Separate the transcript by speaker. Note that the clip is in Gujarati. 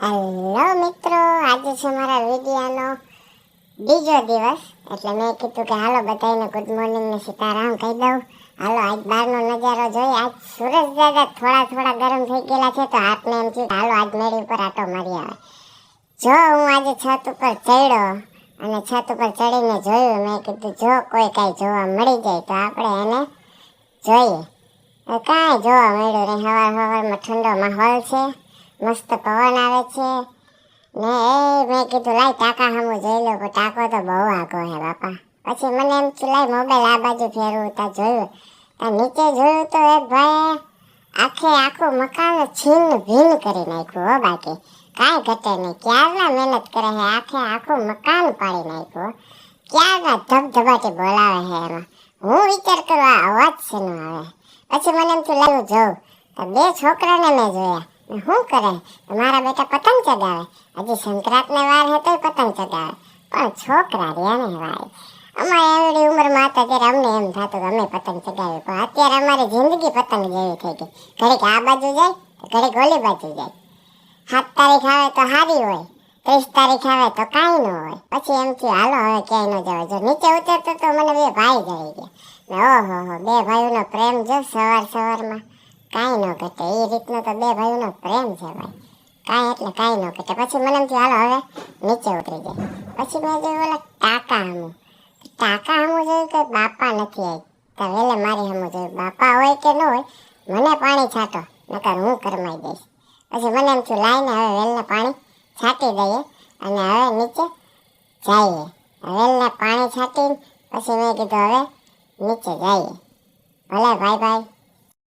Speaker 1: હેલો મિત્રો, આજે છે મારા વિડિયાનો બીજો દિવસ. એટલે મેં કીધું કે હાલો બધાને ગુડ મોર્નિંગ ને સીતારામ કહી દઉં. હાલો, આજ બહારનો નજારો જોઈ આજ સૂરજ દાદા થોડા થોડા ગરમ થઈ ગયેલા છે, તો હાથને એમ થયું હાલો, આજ મેળી ઉપર આટો મારી આવે. જો હું આજે છત ઉપર ચડ્યો અને છત ઉપર ચડીને જોયું, મેં કીધું, જો કોઈ કાંઈ જોવા મળી જાય તો આપણે એને જોઈએ. હવે કાંઈ જોવા મળ્યું નહીં. હવાર હવારમાં ઠંડો માહોલ છે. મસ્ત પવન આવે છે. ને એ મેં કીધું, લાય ટાકા હમો જોઈ લો ટાકો તો બહુ આગો હે બાપા. પછી મને એમ થયું લાઈ મોબાઈલ આ બાજુ ફેરવું, ત્યાં જોયું. ત્યાં નીચે જોયું તો એ ભાઈ આખે આખું મકાન છીન ભીન કરી નાખ્યું હો બાકી. કાંઈ ઘટે નહીં. ક્યારના મહેનત કરે છે આખે આખું મકાન પાડી નાખ્યું ક્યારના ધબધબાટી બોલાવે છે એમાં? હું વિચાર કરું, આ અવાજ શેનો આવે? પછી મને એમ થયું લાવું જોઉં. બે છોકરાને મેં જોયા. શું કરે તો મારા બેટા પતંગ ચગાવે. હજી સંક્રાંતને વાર હતો પતંગ ચગાવે. પણ છોકરા રહ્યા ને ભાઈ. અમારે એવડી ઉંમરમાં હતા, ત્યારે અમને એમ થતું અમે પતંગ ચગાવી પણ અત્યારે અમારે જિંદગી પતંગ જેવી થઈ ગઈ. ઘડીક આ બાજુ જાય તો ઘડીક ઓલી બાજુ જાય. સાત તારીખ આવે તો સારી હોય, ત્રીસ તારીખ આવે તો કાંઈ ન હોય. પછી એમ થયું, હાલો, હવે ક્યાંય ન જવાય. જો નીચે ઉતરતો તો મને બે ભાઈ જઈ ગયા. ઓહો હો, બે ભાઈઓનો પ્રેમ જો સવાર સવારમાં. કાંઈ ન ઘટે, એ રીતનો તો બે ભાઈઓનો પ્રેમ છે ભાઈ. કાંઈ એટલે કાંઈ ન ઘટે. પછી મને એમ થયું હાલો હવે નીચે ઉતરી જાય. પછી મેં જોયું ઓલા કાકા હમું. કાકા હમું જોયું કે બાપા નથી આવી તો વેલે મારી હમું જોયું. બાપા હોય કે ન હોય, મને પાણી છાંટો, નકર હું કરમાઈ દઈશ. પછી મને એમ છું લાઈને હવે વેલને પાણી છાંટી દઈએ અને હવે નીચે જઈએ. વેલને પાણી છાંટીને પછી મેં કીધું, હવે નીચે જઈએ. ભલે ભાઈ ભાઈ